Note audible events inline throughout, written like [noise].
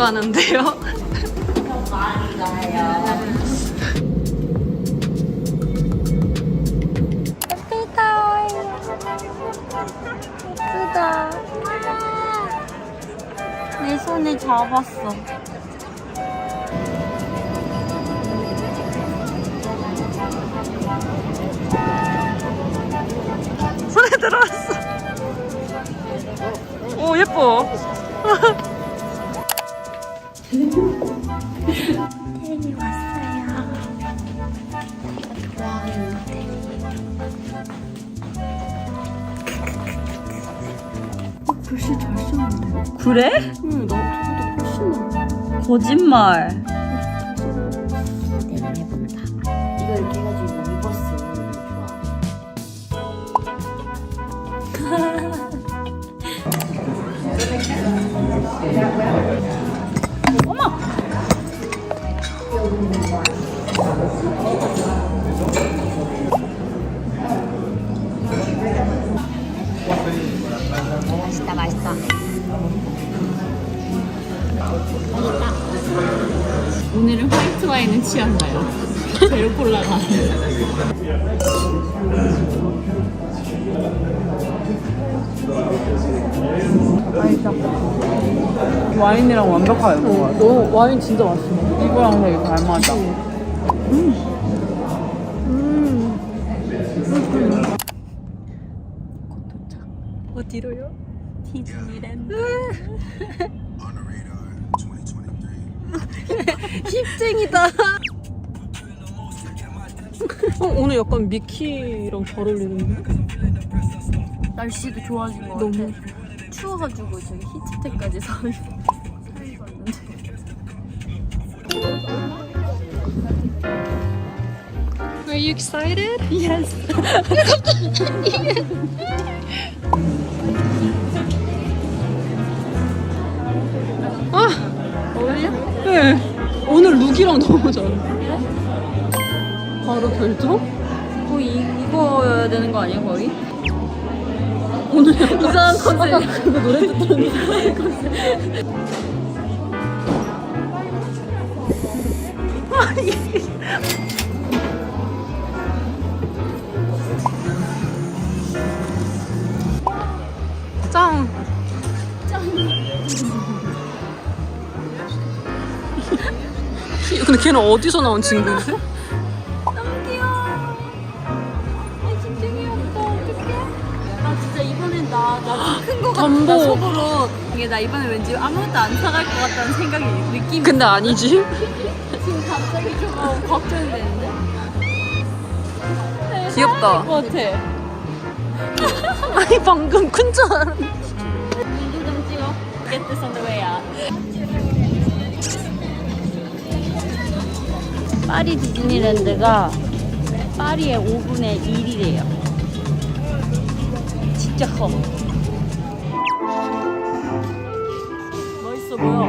가는데요? 많이 가요. 예쁘다. 예쁘다. 내 손에 잡았어. 손에 들어왔어. 오 예뻐. [laughs] 태인이 왔어요. 좋아하는 태인. 어, 글씨 잘 쓰는데? 그래? 응, 나 저보다 훨씬 나. 거짓말. 오늘은 화이트 와인은 취한가요? 제로 콜라가 와인이랑 완벽하게 먹어요. 너 와인 진짜 맛있어. 이거랑 되게 잘 맞아. 어디로요? 디즈니랜드. [laughs] [laughs] 힙쟁이다. 어, 오늘 약간 미키랑 잘 어울리는데? 날씨도 좋아진 것 너무. 같아. 추워가지고 저기 히트텍까지 사 사입었는데. Are you excited? Yes. [laughs] [laughs] 네. 오늘 룩이랑 너무 잘. 바로 결정? 거의 이, 이거여야 되는 거 아니야 거의? 오늘 이상한 컨셉. 그거 노래 듣던 짱! 짱! 근데 걔는 어디서 나온 친구지? 너무 귀여워. 아 진짜 귀엽다. 어떡해? 아 진짜 이번엔 나나큰거 같다. 나 속으로 이게 나 이번에 왠지 아무것도 안 사갈 것 같다는 생각이 느낌이 근데 아니지? [laughs] 지금 갑자기 좀 어, 걱정이 되는데. 네, 귀엽다. 것 같아. 아니 방금 큰줄 알았는데 파리 디즈니랜드가 파리의 5분의 1이래요. 진짜 커. 멋있어 보여.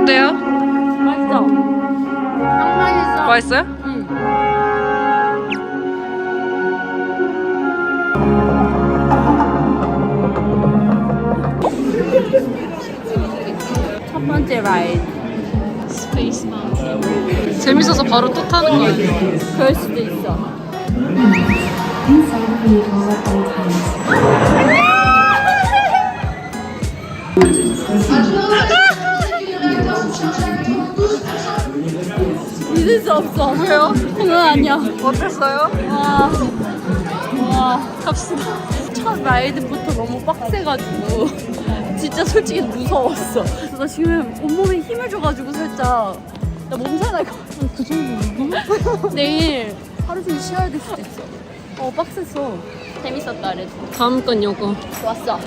어때요? 맛있어. 맛있어요? 응. 번째 라이드. 스페이스 마운틴 재밌어서 바로 또 타는 거 아니에요? 그럴 수도 있어. 믿을 수 없어. 왜요? 그건 아니야. 어땠어요? 와, 와, 갑시다. 첫 라이드부터 너무 빡세가지고 진짜 솔직히 무서웠어. 그래서 나 지금 온몸에 힘을 줘가지고 살짝 나 몸살 날 것 같아. 그 정도? [laughs] 내일 하루 종일 쉬어야 될 수도 있어. 어, 빡셌어. 재밌었다 그래도. 다음 건 요거 좋았어.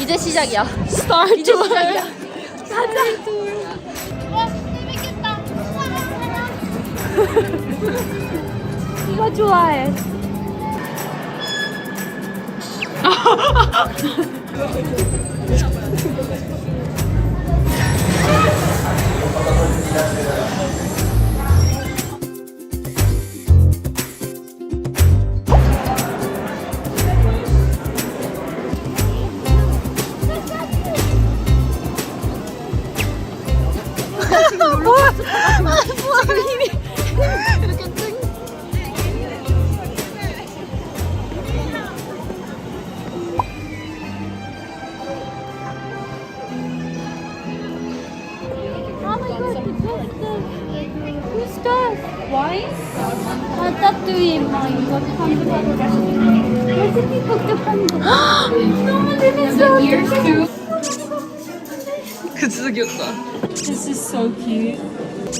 이제 시작이야. 스타트 이제 시작이야. 가자. [laughs] 와, 재밌겠다. 이거 좋아해. [laughs] Thank you. 재밌어 그 진짜 귀엽다. This is so cute.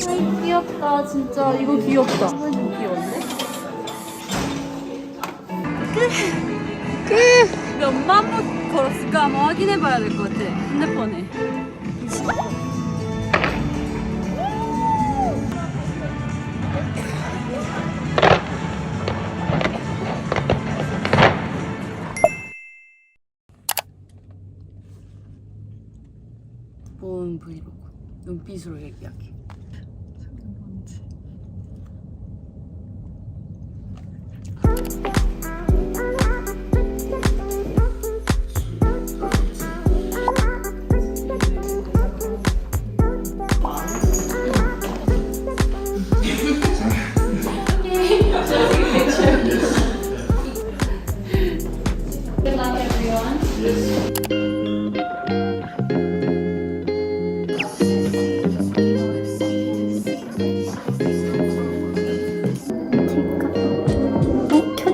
아이 귀엽다 진짜 이거 귀엽다 좀 귀여운데? 몇만 보 걸었을까 한번 확인해봐야 될 것 같아. 핸드폰에. 본 브이로그 눈빛으로 얘기하기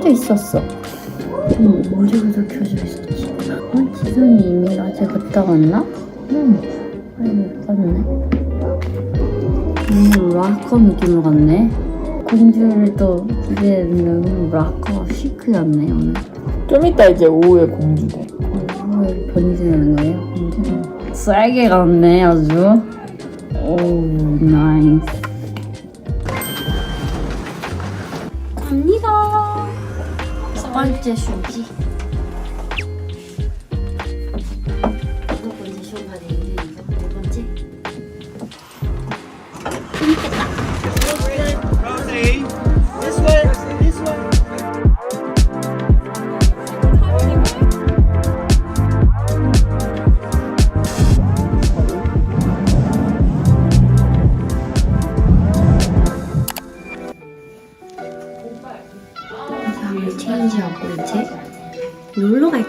켜져 있었어. 응, 언제부터 켜져 있었지? 어? 지선이 이미 낮에 갔다 왔나? 응. 아니, 못 봤네. 음, 락커 느낌으로 갔네. 공주를 또 기대했는데, 락커 시크였네, 오늘. 좀 이따 이제 오후에 공주 돼. 어, 왜 변신하는 거예요? 공주? 쌀게 갔네, 아주. 오, 나이스. 갑니다. 첫 번째 쇼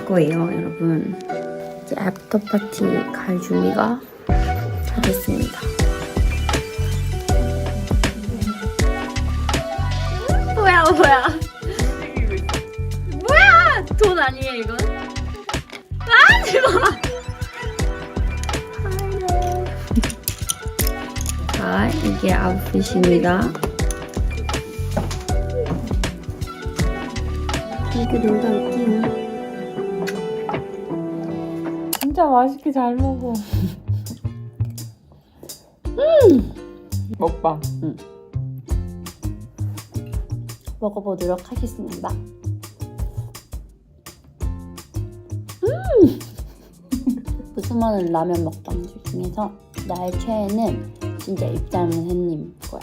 거예요, 여러분. 이제 애프터 파티 갈 준비가 다 됐습니다. 뭐야 뭐야 뭐야 돈 아니에요 이건? 하지 마 자, 이게 아웃핏입니다. 이렇게 놀다 진짜 맛있게 잘 먹어. 음! 먹방. 먹어보도록 하겠습니다. [laughs] 무슨 많은 라면 먹방 중에서 나의 최애는 진짜 입닮은 햇님 거야.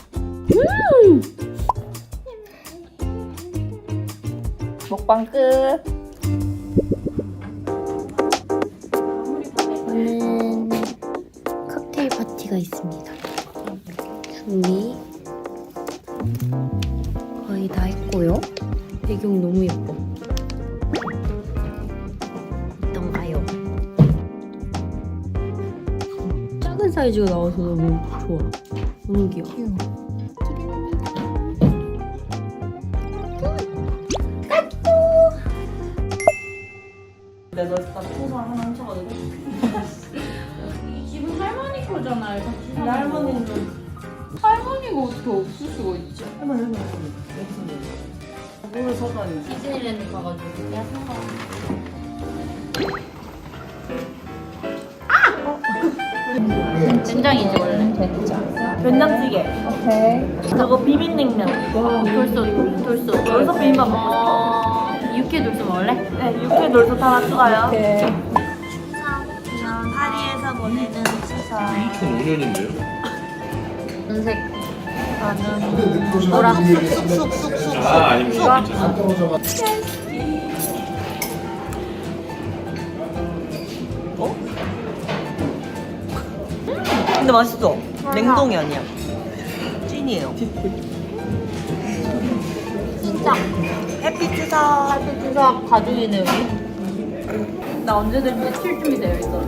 먹방 끝. 사이즈가 나와서 너무 좋아. 너무 귀여워. 내가 딱 소설 하나 훔쳐가지고. [laughs] 이 집은 할머니 거잖아요. 같이 사는 거. 할머니는 할머니가 어떻게 없을 수가 있지? 할머니 할머니 없는데. 뭘 사다니? 디즈니랜드 가가지고 내가 산 된장이지 원래. 된장찌개. 오케이. 저거 비빔냉면. 돌솥 돌솥. 여기서 비빔밥 먹어. 육회 돌솥 먹을래? 네, 육회 놀서 다 추가요. 오케이. 파리에서 보내는 수사. 2005년인데요? 은색. 뭐라 쑥쑥쑥쑥. 아, 아닙니다. 괜찮아요. 근데 맛있어. 냉동이 아니야. 찐이에요. 진짜. 햇빛 투사. 추석 가족이네 우리. 나 언제든지 칠 준비 되어 있어.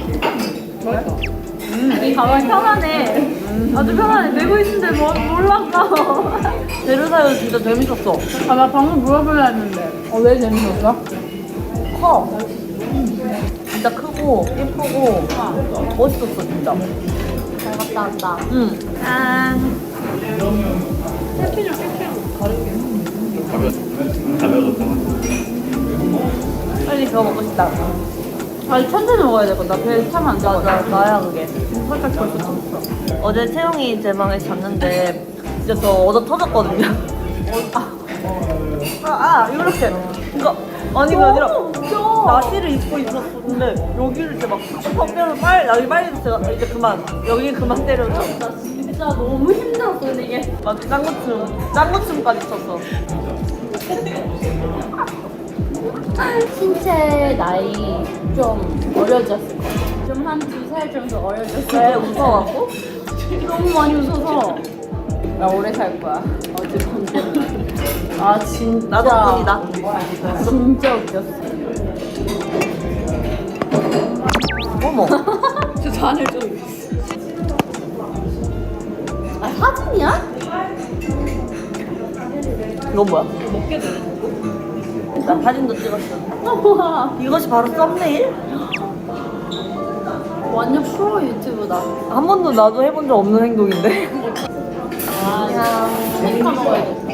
이 가방 편하네. 아주 편하네. 메고 있는데 뭐 몰랐어. 베르사유 진짜 재밌었어. 아, 나 방금 물어보려 했는데. 어, 왜 재밌었어? 커. 진짜 크고 예쁘고 멋있었어 진짜. 잘 갔다 왔다. 응. 짠. 빨리 그거 먹고 싶다. 아니, 천천히 먹어야 될 거다. 배 차면 안 돼. 맞아 나야 그게. 살짝 벌써 졌어. 어제 채영이 제 방에서 잤는데 진짜 저 얻어 터졌거든요. 아, 아, 아 이렇게. 그러니까 아니 그게 아니라 나시를 입고 있었는데 여기를 이제 막 팍팍 때려 빨리 여기 빨리 제가 이제 그만 여기 그만 때려줘. 진짜 너무 힘들었어, 근데 이게. 막 짱구춤 짱구춤까지 췄어. 신체 나이 좀 어려졌을 거야. 좀한 두 살 정도 어려졌을 왜. 무서워갖고? 너무 많이 웃어서. 나 오래 살 거야. 어제 컨셉. 아, 진짜. 나 덕분이다. 진짜 웃겼어. 어머. [laughs] 저 잔을 좀. 아, 사진이야? 이건 뭐야? 먹게 돼. 나 사진도 찍었어. 우와. 이것이 바로 썸네일? 완전 프로 유튜브다. 한 번도 나도 해본 적 없는 행동인데. 아, 땡까 먹어야겠다.